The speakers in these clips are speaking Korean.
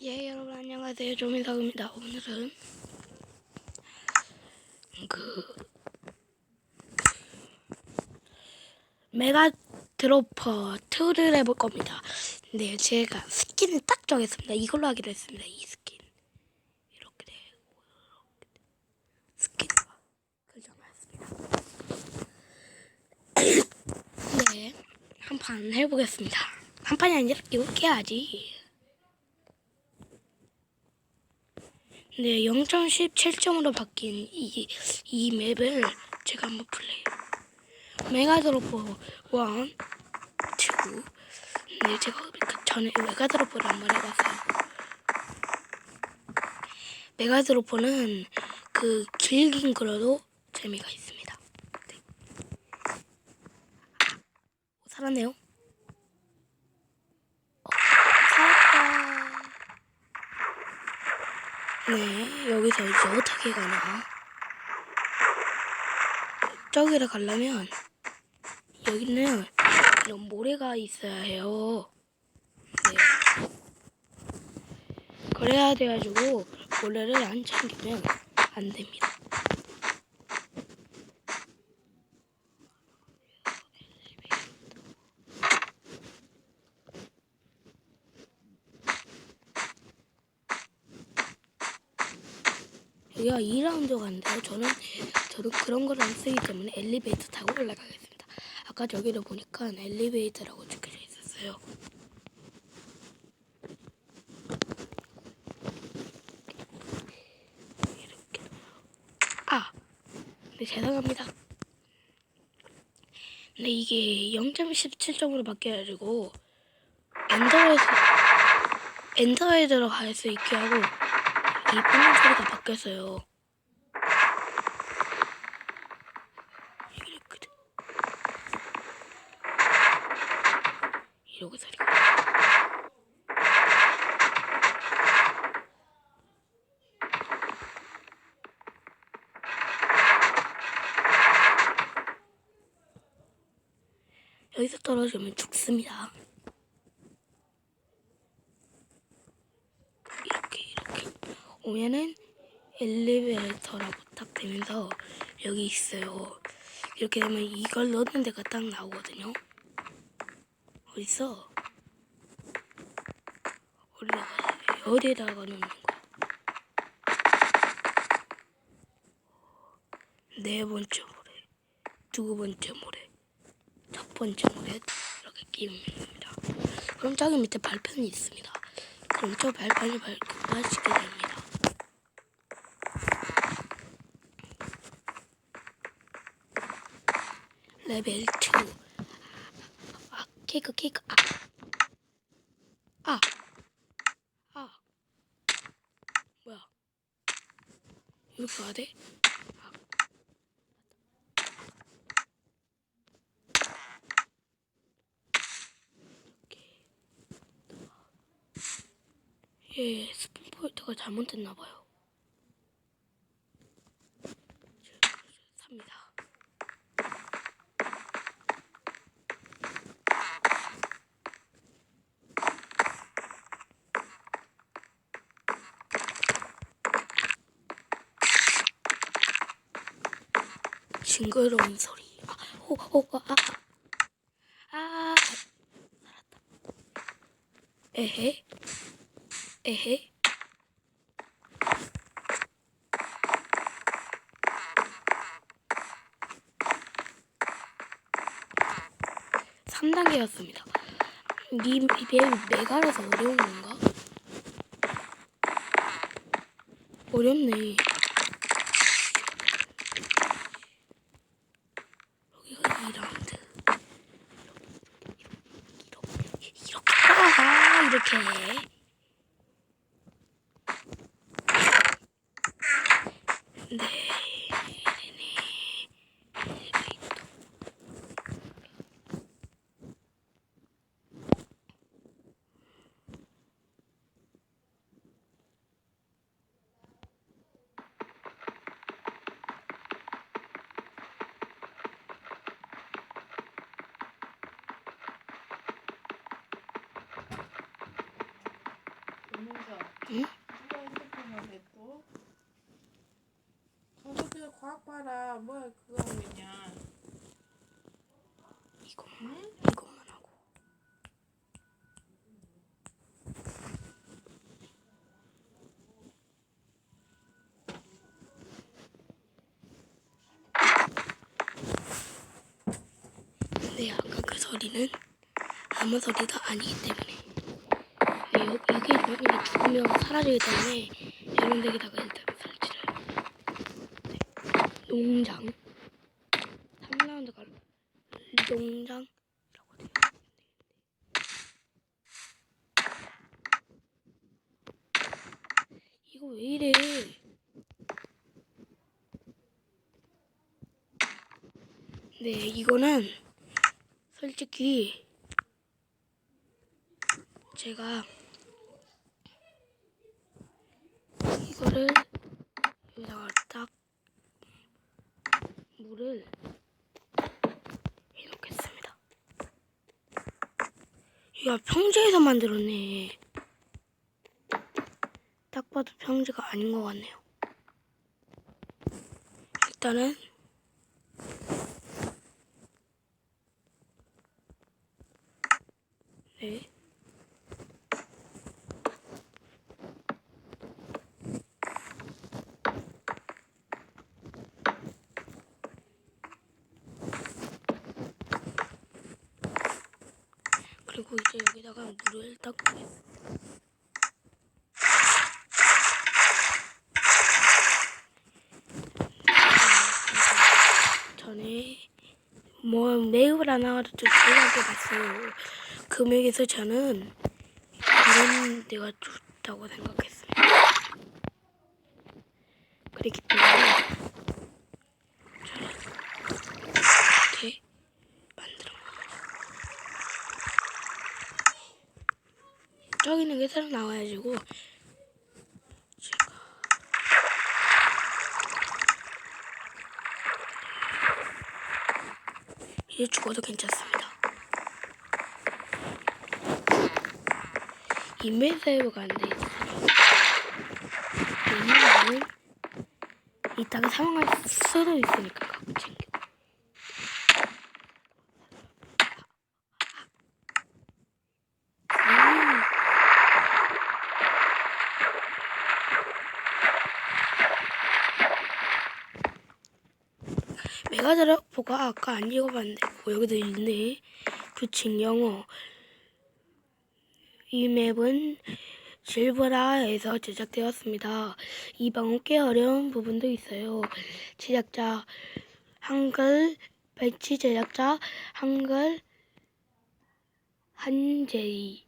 예 여러분 안녕하세요. 조민석입니다. 오늘은 그 메가 드로퍼 2를 해볼 겁니다. 근데 제가 스킨을 딱 정했습니다. 이걸로 하기로 했습니다. 이 스킨. 이렇게 되고 이렇게 돼. 스킨. 설정했습니다 네한 판 해보겠습니다. 한 판이 아니라 이렇게 해야지 네, 0.17점으로 바뀐 이, 이 맵을 제가 한번 플레이. 메가드로퍼 1, 2. 네, 제가 그 전에 메가드로퍼를 한번 해봤어요. 메가드로퍼는 그 길긴 걸어도 재미가 있습니다. 네. 아, 살았네요. 어, 살았다. 네, 여기서 이제 어떻게 가나? 저기를 가려면 여기는 이런 모래가 있어야 해요. 네. 그래야 돼가지고 모래를 안 챙기면 안 됩니다. 여기가 2라운드 가는데요. 저는 저도 그런 걸 안 쓰기 때문에 엘리베이터 타고 올라가겠습니다. 아까 저기를 보니까 엘리베이터라고 적혀져 있었어요. 이렇게. 아, 네 죄송합니다. 근데 이게 0.17점으로 바뀌어가지고 엔더에서 엔더에 들어갈 수 있게 하고 이 분명 소리가 바뀌었어요. 돼. 이러고 소리가. 여기서 떨어지면 죽습니다. 이렇게 이렇게 오면은 엘리베이터라고 딱 되면서 여기 있어요. 이렇게 되면 이걸 넣는 데가 딱 나오거든요. 어디서 어디다가 어디에다가 넣는 거야? 네 번째 모래, 두 번째 모래, 첫 번째 모래 이렇게 끼우면 됩니다. 그럼 저기 밑에 발판이 있습니다. 그럼 저 발판을 밟고 하시게 됩니다. 레벨 2. 아, 케이크, 케이크. 아. 아. 아. 뭐야. 이렇게 와야 돼? 아. 예, 스폰 포인트가 잘못됐나 봐요. 삽니다. 징그러운 소리. 아, 오, 오, 아, 아, 아, 살았다. 에헤, 에헤. 삼단계였습니다 이, 이 맵이 메가라서 어려운 건가? 어렵네. 여기가 2라운드. 이렇게, 이렇게, 아, 이렇게. 네. 엘리베이터. 조민석 응? 누가 또? 저녁에 과학 봐라. 뭐야 그거 하고 있냐? 이것만 응? 이것만 하고. 근데 아까 그 소리는 아무 소리도 아니기 때문에 네, 여- 여기 만약에 죽으면 사라지기 때문에 이런 데에다가 일단 설치를 네. 농장 3라운드 가 농장이라고 돼요. 이거 왜 이래? 네, 이거는 솔직히 제가 이거를 여기다가 딱 물을 해놓겠습니다. 이거 평지에서 만들었네. 딱 봐도 평지가 아닌 것 같네요. 일단은 네. 그리고 이제 여기다가 물을 딱 부겠습니다. 전에 뭐 매입을 안 하고도 저희한테 봤어요. 금액에서 저는 이런 데가 좋다고 생각했습니다. 그렇기 때문에 저는 이렇게 만들어 저기는 계속 나와가지고 이제 죽어도 괜찮습니다. 인벤 세이브가 안 돼 있어요. 왜냐면 이따가 사망할 수도 있으니까 갖고 챙겨. 메가드라포가 아까 안 읽어봤는데 뭐 여기도 있네. 규칙 영어. 이 맵은 실버라에서 제작되었습니다. 이 방은 꽤 어려운 부분도 있어요. 제작자 한글 배치 제작자 한글 한제이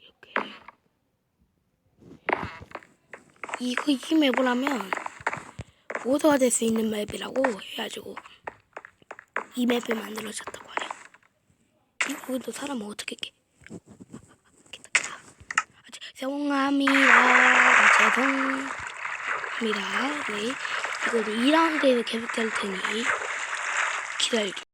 이렇게. 이거 이 맵을 하면 모두가 될 수 있는 맵이라고 해가지고 이 맵을 만들어졌다고 해요. 이거도 사람은 어떻게 깨? 아, 죄송합니다. 아, 죄송합니다. 네. 이거 2라운드에서 계속 될 테니 기다려주세요.